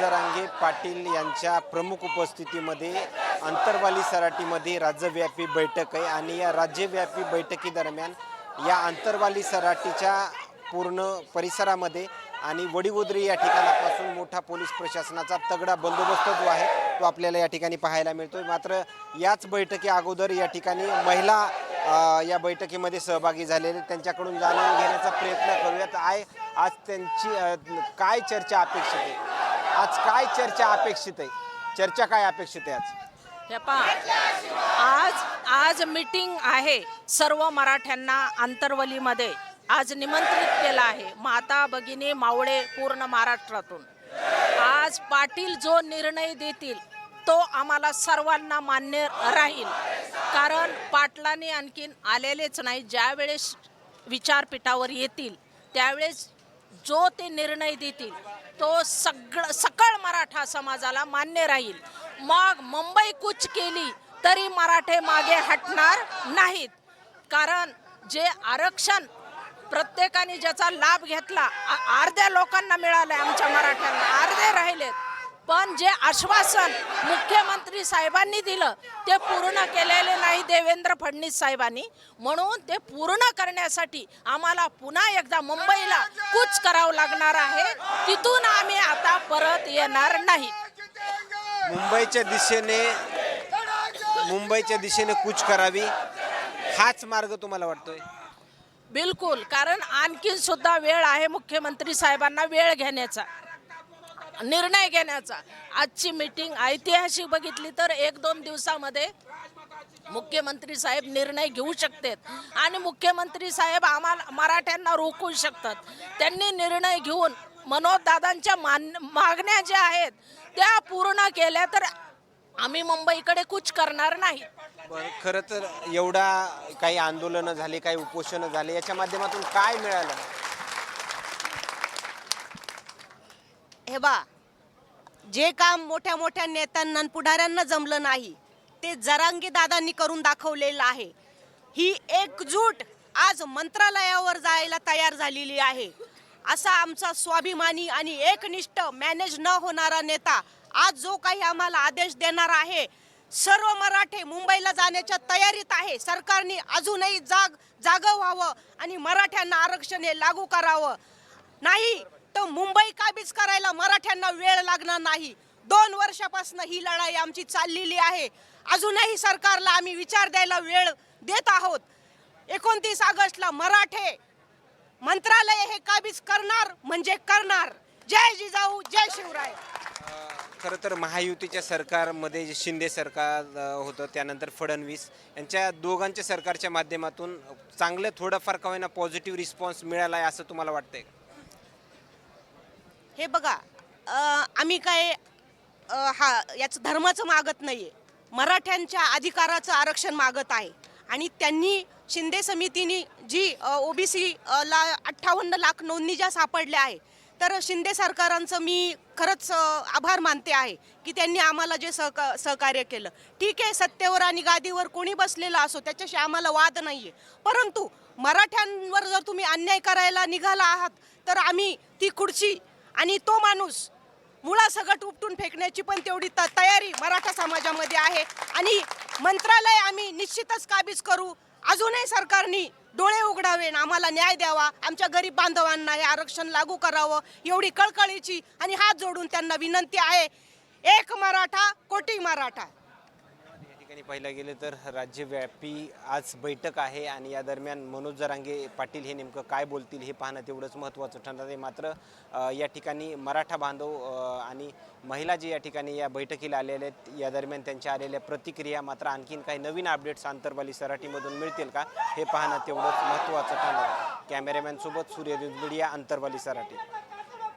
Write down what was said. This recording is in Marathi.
जरांगे पाटील यांच्या प्रमुख उपस्थितीमध्ये अंतरवाली सराटीमध्ये राज्यव्यापी बैठक आहे आणि या राज्यव्यापी बैठकीदरम्यान या अंतरवाली सराटीच्या पूर्ण परिसरामध्ये आणि वडीगोद्री या ठिकाणापासून मोठा पोलीस प्रशासनाचा तगडा बंदोबस्त जो आहे तो आपल्याला या ठिकाणी पाहायला मिळतोय. मात्र याच बैठकी अगोदर या ठिकाणी महिला या बैठकीमध्ये सहभागी झालेले त्यांच्याकडून जाणून घेण्याचा प्रयत्न करूयात. आय आज त्यांची काय चर्चा अपेक्षित आहे? आज काय चर्चा अपेक्षित आहे? चर्चा काय अपेक्षित आहे आज? हे पहा आज आज मीटिंग आहे सर्व मराठ्यांना आंतरवलीमध्ये. आज निमंत्रित केलं आहे माता भगिनी मावळे पूर्ण महाराष्ट्रातून. आज पाटील जो निर्णय देतील तो आम्हाला सर्वांना मान्य राहील. कारण पाटलांनी आणखीन आलेलेच नाही. ज्यावेळेस विचारपीठावर येतील त्यावेळेस जो ते निर्णय देतील तो सगळं सकळ मराठा समाजाला मान्य राहील. मग मुंबई कूच केली तरी मराठे मागे हटणार नाहीत. कारण जे आरक्षण प्रत्येकाने ज्याचा लाभ घेतला अर्ध्या लोकांना मिळालं आमच्या मराठ्यांना अर्धे राहिलेत. पण जे आश्वासन मुख्यमंत्री साहेबांनी दिलं ते पूर्ण केलेले नाही देवेंद्र फडणवीस साहेबांनी. म्हणून ते पूर्ण करण्यासाठी आम्हाला पुन्हा एकदा मुंबईला कूच करावं लागणार आहे. तिथून आम्ही आता परत येणार नाही. मुंबईच्या दिशेने मुंबईच्या दिशेने कूच करावी हाच मार्ग तुम्हाला वाटतोय? बिलकुल कारण आणखीन सुद्धा वेळ आहे मुख्यमंत्री साहेबांना वेळ घेण्याचा. निर्णय घेण्याचा. आजची मीटिंग ऐतिहासिक बघितली तर एक दोन दिवसामध्ये मुख्यमंत्री साहेब निर्णय घेऊ शकतात. आणि मुख्यमंत्री साहेब आम्हाला मराठ्यांना रोखू शकतात. त्यांनी निर्णय घेऊन मनोजदादांच्या मान मागण्या ज्या आहेत त्या पूर्ण केल्या तर आम्ही मुंबईकडे कुछ करणार नाही. बरं खरं तर एवढा काही आंदोलनं झाली काही उपोषणं झाले याच्या माध्यमातून काय मिळालं? हे बा जे काम मोठ्या मोठ्या नेत्यांना आणि पुढाऱ्यांना जमलं नाही ते जरांगी दादांनी करून दाखवलेलं आहे. ही एकजूट आज मंत्रालयावर जायला तयार झालेली आहे. असा आमचा स्वाभिमानी आणि एकनिष्ठ मॅनेज न होणारा नेता आज जो काही आम्हाला आदेश देणार आहे सर्व मराठे मुंबईला जाण्याच्या तयारीत आहे. सरकारने अजूनही जाग जागं व्हावं आणि मराठ्यांना आरक्षण हे लागू करावं. नाही तर मुंबई काबीज करायला मराठ्यांना वेळ लागणार नाही? दोन वर्षापासून ही लढाई आमची चाललेली आहे. अजूनही सरकारला आम्ही विचार द्यायला वेळ देत आहोत. एकोणतीस ऑगस्टला मराठे मंत्रालय हे काबीज करणार? म्हणजे करणार. जय जिजाऊ जय शिवराय. खरं तर महायुतीच्या सरकारमध्ये जे शिंदे सरकार होतं त्यानंतर फडणवीस यांच्या दोघांच्या सरकारच्या माध्यमातून चांगलं थोडंफार का होईना पॉझिटिव्ह रिस्पॉन्स मिळाला आहे असं तुम्हाला वाटतंय? का? हे बघा आम्ही काय हा याचं धर्माचं मागत नाही आहे मराठ्यांच्या अधिकाराचं आरक्षण मागत आहे. आणि त्यांनी शिंदे समितीने जी ओबीसी ला अठ्ठावन्न लाख नोंदणी ज्या सापडल्या आहे तर शिंदे सरकारांचं मी खरंच आभार मानते आहे की त्यांनी आम्हाला जे सहक सहकार्य केलं. ठीक आहे सत्तेवर आणि गादीवर कोणी बसलेलं असो त्याच्याशी आम्हाला वाद नाही आहे परंतु मराठ्यांवर जर तुम्ही अन्याय करायला निघाला आहात तर आम्ही ती खुर्ची आणि तो माणूस मुळासकट उपटून फेकण्याची पण तेवढी त तयारी मराठा समाजामध्ये आहे. आणि मंत्रालय आम्ही निश्चितच काबीज करू. अजूनही सरकारने डोळे उघडावे आम्हाला न्याय द्यावा. आमच्या गरीब बांधवांना हे आरक्षण लागू करावं एवढी कळकळीची आणि हात जोडून त्यांना विनंती आहे. एक मराठा कोटी मराठा. ठिकाणी पाहिलं गेलं तर राज्यव्यापी आज बैठक आहे आणि या दरम्यान मनोज जरांगे पाटील हे नेमकं काय बोलतील हे पाहणं तेवढंच महत्त्वाचं ठरणार आहे. मात्र या ठिकाणी मराठा बांधव आणि महिला जे या ठिकाणी या बैठकीला आलेल्या आहेत या दरम्यान त्यांच्या आलेल्या प्रतिक्रिया मात्र आणखीन काही नवीन अपडेट्स आंतरवाली सराठीमधून मिळतील का हे पाहणं तेवढंच महत्त्वाचं ठरणार आहे. कॅमेरामॅनसोबत सूर्य दुधबडिया आंतरवाली सराठी.